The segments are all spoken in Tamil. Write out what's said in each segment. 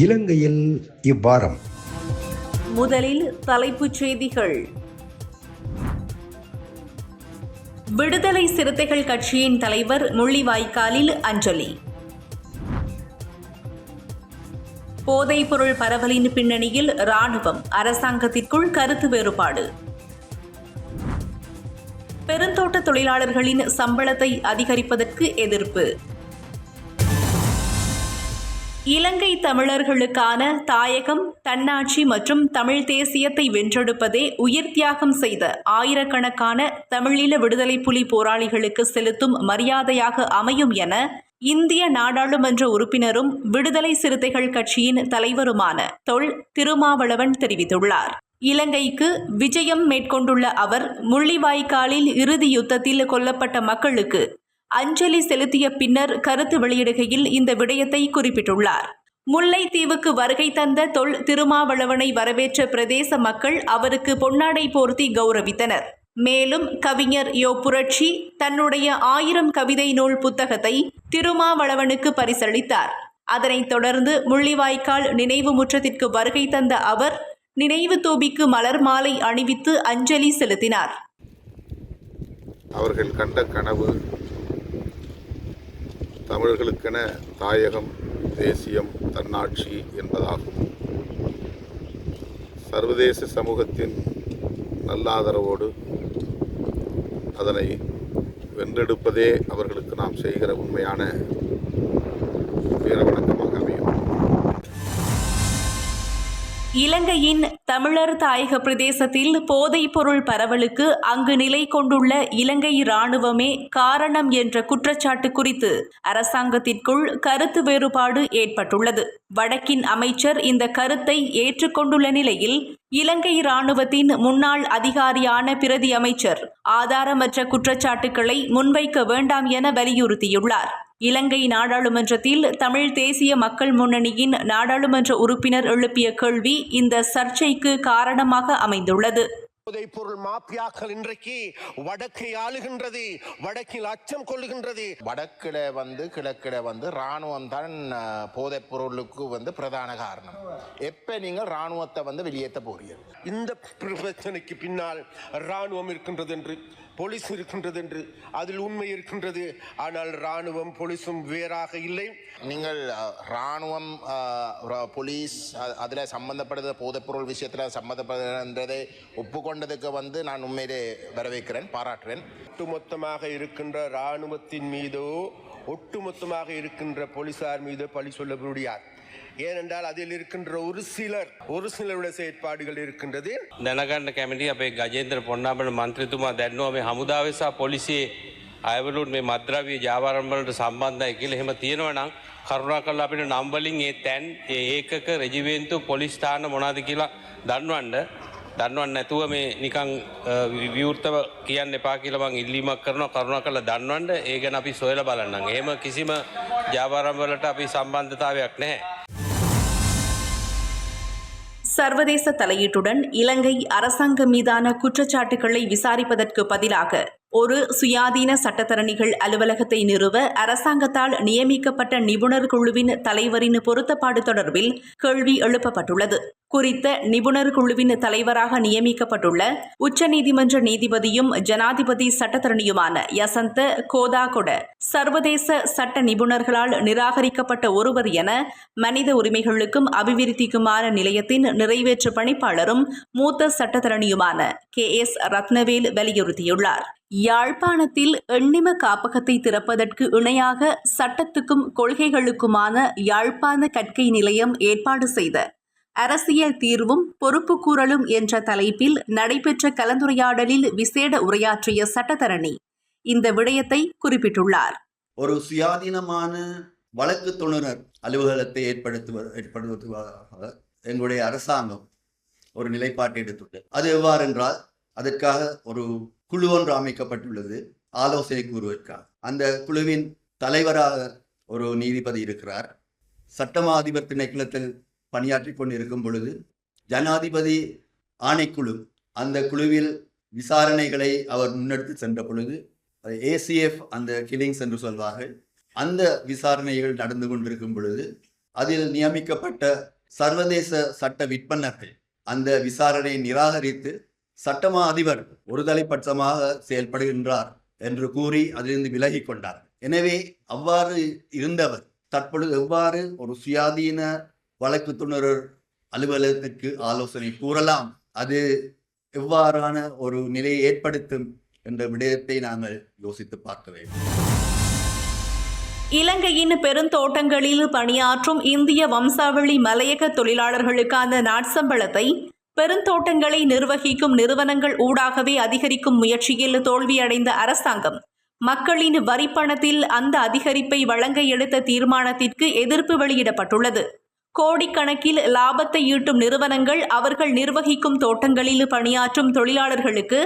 இலங்கையில் இவ்வாரம். முதலில் தலைப்புச் செய்திகள். விடுதலை சிறுத்தைகள் கட்சியின் தலைவர் முள்ளிவாய்க்காலில் அஞ்சலி. போதைப்பொருள் பரவலின் பின்னணியில் ராணுவம் அரசாங்கத்திற்குள் கருத்து வேறுபாடு. பெருந்தோட்ட தொழிலாளர்களின் சம்பளத்தை அதிகரிப்பதற்கு எதிர்ப்பு. இலங்கை தமிழர்களுக்கான தாயகம் தன்னாட்சி மற்றும் தமிழ் தேசியத்தை வென்றெடுப்பதே உயிர் தியாகம் செய்த ஆயிரக்கணக்கான தமிழீழ விடுதலை புலி போராளிகளுக்கு செலுத்தும் மரியாதையாக அமையும் என இந்திய நாடாளுமன்ற உறுப்பினரும் விடுதலை சிறுத்தைகள் கட்சியின் தலைவருமான தொல். திருமாவளவன் தெரிவித்துள்ளார். இலங்கைக்கு விஜயம் மேற்கொண்டுள்ள அவர் முள்ளிவாய்க்காலில் இறுதி யுத்தத்தில் கொல்லப்பட்ட மக்களுக்கு அஞ்சலி செலுத்திய பின்னர் கருத்து வெளியிடுகையில் இந்த விடயத்தை குறிப்பிட்டுள்ளார். முல்லைத்தீவுக்கு வருகை தந்த தொல் திருமாவளவனை வரவேற்ற பிரதேச மக்கள் அவருக்கு பொன்னாடை போர்த்தி கௌரவித்தனர். மேலும் கவிஞர் யோ புரட்சி தன்னுடைய ஆயிரம் கவிதை நூல் புத்தகத்தை திருமாவளவனுக்கு பரிசளித்தார். அதனைத் தொடர்ந்து முள்ளிவாய்க்கால் நினைவு முற்றத்திற்கு வருகை தந்த அவர் நினைவு தோபிக்கு மலர் மாலை அணிவித்து அஞ்சலி செலுத்தினார். அவர்கள் கண்ட கனவு தமிழர்களுக்கென தாயகம் தேசியம் தன்னாட்சி என்பதாகும். சர்வதேச சமூகத்தின் நல்லாதரவோடு அதனை வென்றெடுப்பதே அவர்களுக்கு நாம் செய்கிற உண்மையான வீரவணக்கம். இலங்கையின் தமிழர் தாயக பிரதேசத்தில் போதைப் பொருள் பரவலுக்கு அங்கு நிலை கொண்டுள்ள இலங்கை இராணுவமே காரணம் என்ற குற்றச்சாட்டு குறித்து அரசாங்கத்திற்குள் கருத்து வேறுபாடு ஏற்பட்டுள்ளது. வடக்கின் அமைச்சர் இந்த கருத்தை ஏற்றுக்கொண்டுள்ள நிலையில் இலங்கை இராணுவத்தின் முன்னாள் அதிகாரியான பிரதி அமைச்சர் ஆதாரமற்ற குற்றச்சாட்டுக்களை முன்வைக்க வேண்டாம் என வலியுறுத்தியுள்ளார். இலங்கை நாடாளுமன்றத்தில் தமிழ் தேசிய மக்கள் முன்னணியின் நாடாளுமன்ற உறுப்பினர் எழுப்பிய கேள்வி இந்த சர்ச்சைக்கு காரணமாக அமைந்துள்ளது. போதைப் பொருள் மாப்பியாக்கள் இன்றைக்கு வடக்கை ஆளுகின்றது வடக்கில் அச்சம் கொள்ளுகின்றது. வடக்கில வந்து கிழக்கில வந்து ராணுவம் தான் போதைப் பொருளுக்கு வந்து பிரதான காரணம். எப்ப நீங்கள் ராணுவத்தை வந்து வெளியேற்ற போறீர்கள்? இந்த பிரச்சனைக்கு பின்னால் ராணுவம் இருக்கின்றது என்று போலீஸ் இருக்கின்றது என்று அதில் உண்மை இருக்கின்றது. ஆனால் ராணுவம் போலீஸும் வேறாக இல்லை. நீங்கள் ராணுவம் போலீஸ் அதுல சம்பந்தப்படுற போதைப்பொருள் விஷயத்துல சம்பந்தப்படுறதை ஒப்புக்கொண்டதுக்கு வந்து நான் உண்மையிலே வரவேற்கிறேன் பாராட்டுறேன். ஒட்டுமொத்தமாக இருக்கின்ற ராணுவத்தின் மீதோ ஒட்டுமொத்தமாக இருக்கின்ற போலீசார் மீதோ பழி சொல்ல முடியாது ஏனென்றால் அதில் இருக்கின்ற ஒரு சிலர் ஒரு சிலருடைய செயற்பாடுகள் இருக்கின்றது දැනගන්න කැමති අපේ ගජේන්ද්‍ර පොන්නාබල මන්ත්‍රතුමා දැන්නවා මේ හමුදාව සහ පොලිසියේ අයවලුන් මේ මද්‍රව්‍ය ජාවාරම්වලට සම්බන්ධයි කියලා එහෙම තියෙනවා නම් කරුණා කරලා අපිට නම්වලින් ඒ තැන් ඒ ඒකක රෙජිමේන්තු පොලිස් ස්ථාන මොනවද කියලා දන්වන්න දන්වන්න නැතුව මේ නිකං අ, වි- විවෘතව කියන්න එපා කියලා මං ඉල්ලීමක් කරනවා කරුණා කරලා දන්වන්න ඒ ගැන අපි සොයලා බලන්නම්. එහෙම කිසිම ජාවාරම්වලට අපි සම්බන්ධතාවයක් නැහැ. சர்வதேச தலையீட்டுடன் இலங்கை அரசாங்கம் மீதான குற்றச்சாட்டுகளை விசாரிப்பதற்கு பதிலாக ஒரு சுயாதீன சட்டத்தரணிகள் அலுவலகத்தை நிறுவ அரசாங்கத்தால் நியமிக்கப்பட்ட நிபுணர் குழுவின் தலைவரின் பொருத்தப்பாடு தொடர்பில் கேள்வி எழுப்பப்பட்டுள்ளது. குறித்த நிபுணர் குழுவின் தலைவராக நியமிக்கப்பட்டுள்ள உச்சநீதிமன்ற நீதிபதியும் ஜனாதிபதி சட்டத்தரணியுமான யசந்த கோதாகொட சர்வதேச சட்ட நிபுணர்களால் நிராகரிக்கப்பட்ட ஒருவர் என மனித உரிமைகளுக்கும் அபிவிருத்திக்குமான நிலையத்தின் நிறைவேற்று பணிப்பாளரும் மூத்த சட்டத்தரணியுமான கே எஸ் ரத்னவேல் வலியுறுத்தியுள்ளார். யாழ்ப்பாணத்தில் எண்ணிம காப்பகத்தை திறப்பதற்கு இணையாக சட்டத்துக்கும் கொள்கைகளுக்குமான யாழ்ப்பாண கற்கை நிலையம் ஏற்பாடு செய்த அரசியல் தீர்வும் பொறுப்புக்கூறலும் என்ற தலைப்பில் நடைபெற்ற கலந்துரையாடலில் விசேட உரையாற்றிய சட்டத்தரணி இந்த விடயத்தை குறிப்பிட்டுள்ளார். ஒரு சுயாதீனமான வழக்கு தொழுநர் அலுவலகத்தை ஏற்படுத்துவ ஏற்படுத்துவதாக எங்களுடைய அரசாங்கம் ஒரு நிலைப்பாட்டை எடுத்துள்ளது. அது எவ்வாறு என்றால் அதற்காக ஒரு குழு ஒன்று அமைக்கப்பட்டுள்ளது. ஆலோசனை கூறுவதற்காக அந்த குழுவின் தலைவராக ஒரு நீதிபதி இருக்கிறார். சட்டமா அதிபர் திணைக்களத்தில் பணியாற்றி கொண்டிருக்கும் பொழுது ஜனாதிபதி ஆணைக்குழு அந்த குழுவில் விசாரணைகளை அவர் முன்னெடுத்து சென்ற பொழுது ஏசிஎஃப் அந்த கிளிங்ஸ் என்று சொல்வார்கள். அந்த விசாரணைகள் நடந்து கொண்டிருக்கும் பொழுது அதில் நியமிக்கப்பட்ட சர்வதேச சட்ட விற்பனர்கள் அந்த விசாரணையை நிராகரித்து சட்டமா அதிபர் ஒருதலைப்பட்சமாக செயல்படுகின்றார் என்று கூறி அதிலிருந்து விலகி கொண்டார். எனவே அவ்வாறு இருந்தவர் தற்பொழுது எவ்வாறு ஒரு சுயாதீன வழக்கு துணர் அலுவலகத்திற்கு ஆலோசனை கூறலாம் அது எவ்வாறான ஒரு நிலையை ஏற்படுத்தும் என்ற விடயத்தை நாங்கள் யோசித்து பார்க்க வேண்டும். இலங்கையின் பெருந்தோட்டங்களில் பணியாற்றும் இந்திய வம்சாவளி மலையக தொழிலாளர்களுக்கான நாட்சம்பளத்தை பெருந்தோட்டங்களை நிர்வகிக்கும் நிறுவனங்கள் ஊடாகவே அதிகரிக்கும் முயற்சியில் தோல்வியடைந்த அரசாங்கம் மக்களின் வரிப்பணத்தில் அந்த அதிகரிப்பை வழங்க எடுத்த தீர்மானத்திற்கு எதிர்ப்பு வெளியிடப்பட்டுள்ளது. கோடிக்கணக்கில் லாபத்தை ஈட்டும் நிறுவனங்கள் அவர்கள் நிர்வகிக்கும் தோட்டங்களில் பணியாற்றும் தொழிலாளர்களுக்கு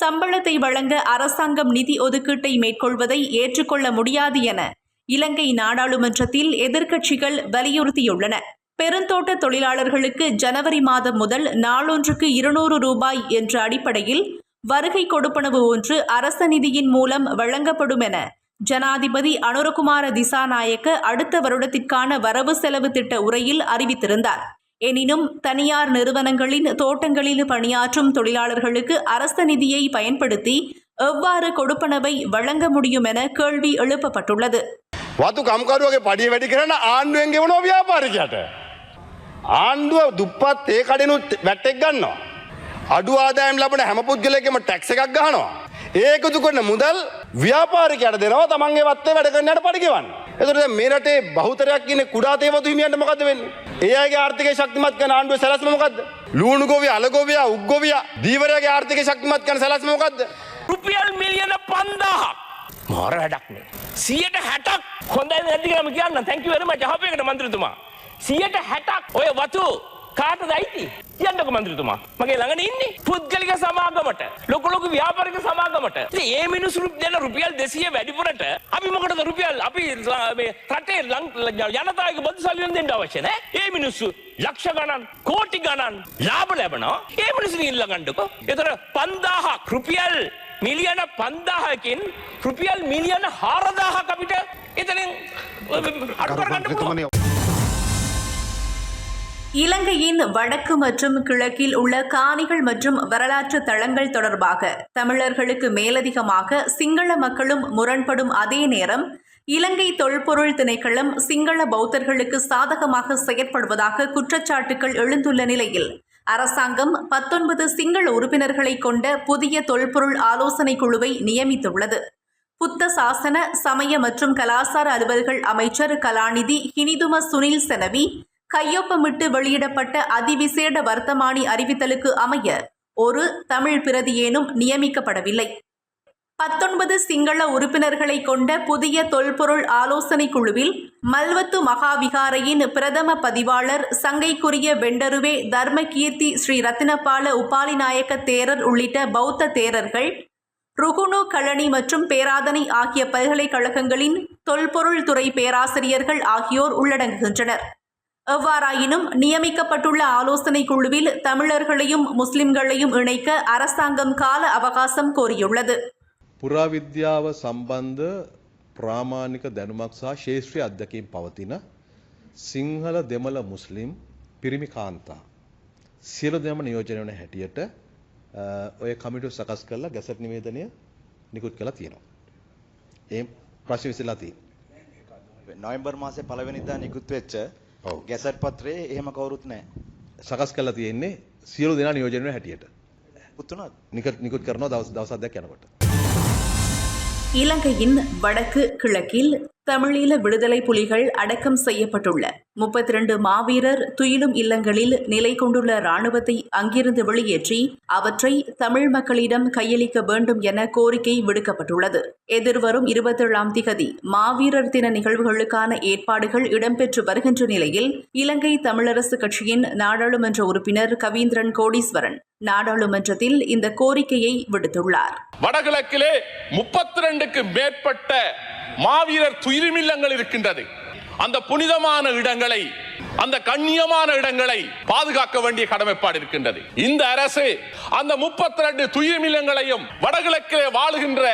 சம்பளத்தை வழங்க அரசாங்கம் நிதி ஒதுக்கீட்டை மேற்கொள்வதை ஏற்றுக்கொள்ள முடியாது என இலங்கை நாடாளுமன்றத்தில் எதிர்க்கட்சிகள் வலியுறுத்தியுள்ளன. பெருந்தோட்ட தொழிலாளர்களுக்கு ஜனவரி மாதம் முதல் நாளொன்றுக்கு இருநூறு ரூபாய் என்ற அடிப்படையில் வருகை கொடுப்பனவு ஒன்று அரச நிதியின் மூலம் வழங்கப்படும் என ஜனாதிபதி அனுரகுமார திசாநாயக்க அடுத்த வருடத்திற்கான வரவு செலவு திட்ட உரையில் அறிவித்திருந்தார். எனினும் தனியார் நிறுவனங்களின் தோட்டங்களில் பணியாற்றும் தொழிலாளர்களுக்கு அரச நிதியை பயன்படுத்தி எவ்வாறு கொடுப்பனவை வழங்க முடியும் என கேள்வி எழுப்பப்பட்டுள்ளது. ආණ්ඩුව දුප්පත් ඒ කඩනුත් වැට්ටෙක් ගන්නවා. අඩු ආදායම් ලබන හැම පුද්ගලයකම ටැක්ස එකක් ගහනවා. ඒකතු කරන මුදල් ව්‍යාපාරිකයට දෙනවා තමන්ගේ වත්තේ වැඩ කරන්නට පඩිගෙවන්න. එතුට මේ රටේ බහුතරයක් කියන කුඩා තේවතු හිමියන්ට මොකද වෙන්නේ? ඒ අයගේ ආර්ථිකය ශක්තිමත් කරන ආණ්ඩුවේ සැලැස්ම මොකද්ද? ලූණු ගොවිය, අල ගොවිය, උක් ගොවිය, දීවරයාගේ ආර්ථිකය ශක්තිමත් කරන සැලැස්ම මොකද්ද? රුපියල් මිලියන පන්දාහක් මාර වැඩක්නේ. සියට හැටක් හොඳයි නැතිකම කියන්න තැංකිවරම ජහපයකට මන්ත්‍රතුමා. සියට හැටක් ඔය වතු කාට දයිති කියන්නක මන්ත්‍රතුමා. මගේ ළඟන ඉන්නේ පුද්ගලික සමාගමට ලොකොලොක ව්‍යාපරික සමාගමට. ඉතින් ඒ මිනිස්සු දෙන රුපියල් දෙසිය වැඩිපුරට අපි මොකටද රුපියල් අපි මේ රටේ ජනතාවක බදු සල්ලියෙන් දෙන්න අවශ්‍ය නෑ ඒ මිනිස්සු ලක්ෂ ගණන් කෝටි ගණන් ලාභ ලැබනවා. ඒ මිනිස්සු ඉල්ල ගන්නකො. එතන 5000ක් රුපියල් මිලියන 5000කින් රුපියල් මිලියන 4000ක් අපිට එතනින් අඩු කරගන්න පුළුවන්. இலங்கையின் வடக்கு மற்றும் கிழக்கில் உள்ள காணிகள் மற்றும் வரலாற்று தளங்கள் தொடர்பாக தமிழர்களுக்கு மேலதிகமாக சிங்கள மக்களும் முரண்படும் அதே நேரம் இலங்கை தொல்பொருள் திணைக்களம் சிங்கள பௌத்தர்களுக்கு சாதகமாக செயற்படுவதாக குற்றச்சாட்டுகள் எழுந்துள்ள நிலையில் அரசாங்கம் பத்தொன்பது சிங்கள உறுப்பினர்களை கொண்ட புதிய தொல்பொருள் ஆலோசனை குழுவை நியமித்துள்ளது. புத்த சாசன சமய மற்றும் கலாசார அலுவல்கள் அமைச்சர் கலாநிதி ஹினிதும சுனில் செனவி கையொப்பமிட்டு வெளியிடப்பட்ட அதிவிசேட வர்த்தமானி அறிவித்தலுக்கு அமைய ஒரு தமிழ் பிரதியேனும் நியமிக்கப்படவில்லை. பத்தொன்பது சிங்கள உறுப்பினர்களை கொண்ட புதிய தொல்பொருள் ஆலோசனை குழுவில் மல்வத்து மகாவிகாரையின் பிரதம பதிவாளர் சங்கைக்குரிய வெண்டருவே தர்மகீர்த்தி ஸ்ரீ ரத்தினபால உபாலிநாயக்க தேரர் உள்ளிட்ட பௌத்த தேரர்கள் ருகுணு கழனி மற்றும் பேராதனை ஆகிய பல்கலைக்கழகங்களின் தொல்பொருள் துறை பேராசிரியர்கள் ஆகியோர் உள்ளடங்குகின்றனர். எவ்வாறாயினும் நியமிக்கப்பட்டுள்ள ஆலோசனை குழுவில் தமிழர்களையும் முஸ்லிம்களையும் இணைக்க அரசாங்கம் கால அவகாசம் கோரியுள்ளது පුරාවිද්‍යාව සම්බන්ධ ප්‍රාමාණික දැනුමක් සහ ශේෂත්‍රී අත්දැකීම් පවතින සිංහල දෙමළ මුස්ලිම් පිරිමි කාන්තා. සියලු දෙම නියෝජනය වන හැටියට අ, ඔය කමිටු සකස් කරලා ගැසට් නිවේදනය නිකුත් කළ තියෙනවා. ඒ ප්‍රශ්න විසලා තියෙනවා. නොයිම්බර් මාසේ පළවෙනිදා නිකුත් වෙච්ච ඔව්. ගැසට් පත්‍රයේ එහෙම කවුරුත් නැහැ. සකස් කරලා තියෙන්නේ සියලු දෙනා නියෝජනය වන හැටියට. පුතුණත් නිකුත් නිකුත් කරනවා දවස් දවස් අධ්‍යයක් යනකොට. இலங்கையின் வடக்கு கிழக்கில் தமிழீழ விடுதலை புலிகள் அடக்கம் செய்யப்பட்டுள்ள. முப்பத்தி ரெண்டு மாவீரர் துயிலும் இல்லங்களில் நிலை கொண்டுள்ள இராணுவத்தை அங்கிருந்து வெளியேற்றி அவற்றை தமிழ் மக்களிடம் கையளிக்க வேண்டும் என கோரிக்கை விடுக்கப்பட்டுள்ளது. எதிர்வரும் இருபத்தேழாம் திகதி மாவீரர் தின நிகழ்வுகளுக்கான ஏற்பாடுகள் இடம்பெற்று வருகின்ற நிலையில் இலங்கை தமிழரசு கட்சியின் நாடாளுமன்ற உறுப்பினர் கவீந்திரன் கோடீஸ்வரன் நாடாளுமன்றத்தில் இந்த கோரிக்கையை விடுத்துள்ளார். வடகிழக்கிலே முப்பத்தி ரெண்டுக்கு மேற்பட்ட மாவீரர் துயிரிமில்லங்கள் இருக்கின்றது. அந்த புனிதமான இடங்களை அந்த கண்ணியமான இடங்களை பாதுகாக்க வேண்டிய கடமைப்பாடு இருக்கின்றது. இந்த அரசு அந்த முப்பத்தி ரெண்டு துயிரிமில்லங்களையும் வடகிழக்கிலே வாழுகின்ற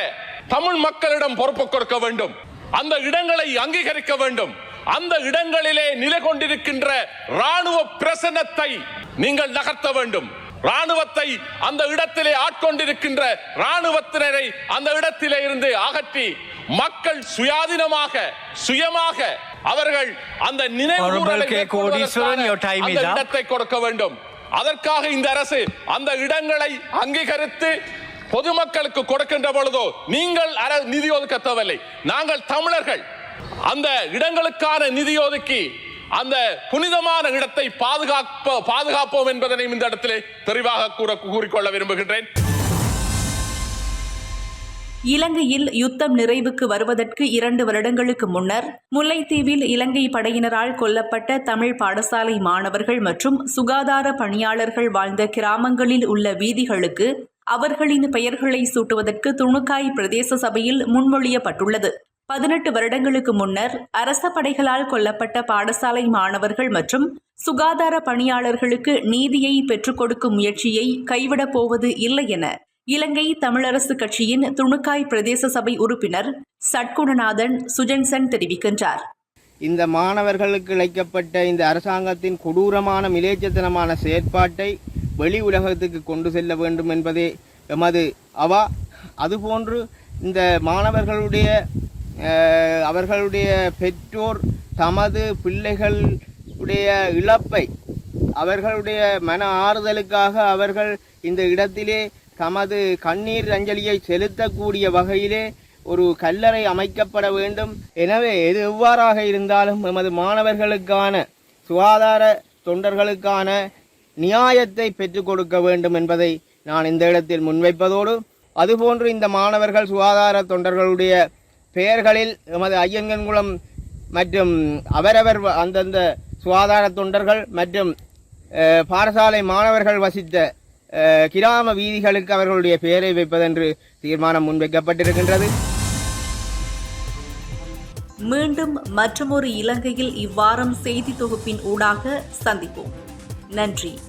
தமிழ் மக்களிடம் பொறுப்பு கொடுக்க வேண்டும். அந்த இடங்களை அங்கீகரிக்க வேண்டும். அந்த இடங்களிலே நிலை கொண்டிருக்கின்ற ராணுவ பிரசனத்தை நீங்கள் நகர்த்த வேண்டும். ராணுவத்தை அந்த இடத்திலே ஆட்கொண்டிருக்கின்ற ராணுவத்தினரை அந்த இடத்திலே இருந்து அகற்றி மக்கள் சுயாதீனமாக சுயமாக அவர்கள் அந்த இடத்தை கொடுக்க வேண்டும். அதற்காக இந்த அரசு அந்த இடங்களை அங்கீகரித்து பொதுமக்களுக்கு கொடுக்கின்ற பொழுதோ நீங்கள் நிதி ஒதுக்க தேவையில்லை. நாங்கள் தமிழர்கள். அந்த இடங்களுக்கான நிதி ஒதுக்கி அந்த புனிதமான இடத்தை பாதுகாப்ப பாதுகாப்போம் என்பதனை இந்த இடத்திலே தெளிவாக கூற கூறிக்கொள்ள விரும்புகின்றேன். இலங்கையில் யுத்தம் நிறைவுக்கு வருவதற்கு இரண்டு வருடங்களுக்கு முன்னர் முல்லைத்தீவில் இலங்கை படையினரால் கொல்லப்பட்ட தமிழ் பாடசாலை மாணவர்கள் மற்றும் சுகாதார பணியாளர்கள் வாழ்ந்த கிராமங்களில் உள்ள வீதிகளுக்கு அவர்களின் பெயர்களை சூட்டுவதற்கு துணுக்காய் பிரதேச சபையில் முன்மொழியப்பட்டுள்ளது. பதினெட்டு வருடங்களுக்கு முன்னர் அரச படைகளால் கொல்லப்பட்ட பாடசாலை மாணவர்கள் மற்றும் சுகாதார பணியாளர்களுக்கு நீதியை பெற்றுக் கொடுக்கும் முயற்சியை கைவிடப் போவது இல்லை என இலங்கை தமிழரசு கட்சியின் துணுக்காய் பிரதேச சபை உறுப்பினர் சட்குணநாதன் சுஜன்சன் தெரிவிக்கின்றார். இந்த மாணவர்களுக்கு இழைக்கப்பட்ட இந்த அரசாங்கத்தின் கொடூரமான மிலேச்சத்தனமான செயற்பாட்டை வெளி உலகத்துக்கு கொண்டு செல்ல வேண்டும் என்பதே எமது அவா. அதுபோன்று இந்த மாணவர்களுடைய அவர்களுடைய பெற்றோர் தமது பிள்ளைகளுடைய இழப்பை அவர்களுடைய மன ஆறுதலுக்காக அவர்கள் இந்த இடத்திலே தமது கண்ணீர் அஞ்சலியை செலுத்தக்கூடிய வகையிலே ஒரு கல்லறை அமைக்கப்பட வேண்டும். எனவே எது எவ்வாறாக இருந்தாலும் எமது மாணவர்களுக்கான சுகாதார தொண்டர்களுக்கான நியாயத்தை பெற்றுக் கொடுக்க வேண்டும் என்பதை நான் இந்த இடத்தில் முன்வைப்பதோடு அதுபோன்று இந்த மாணவர்கள் சுகாதார தொண்டர்களுடைய பெயர்களில் எமது ஐயங்கன்குளம் மற்றும் அவரவர் வ- அந்தந்த சுகாதார தொண்டர்கள் மற்றும் பாடசாலை மாணவர்கள் வசித்த கிராம வீதிகளுக்கு அவர்களுடைய பெயரை வைப்பதென்று தீர்மானம் முன்வைக்கப்பட்டிருக்கின்றது. மீண்டும் மற்றொரு இலங்கையில் இவ்வாரம் செய்தி தொகுப்பின் ஊடாக சந்திப்போம். நன்றி.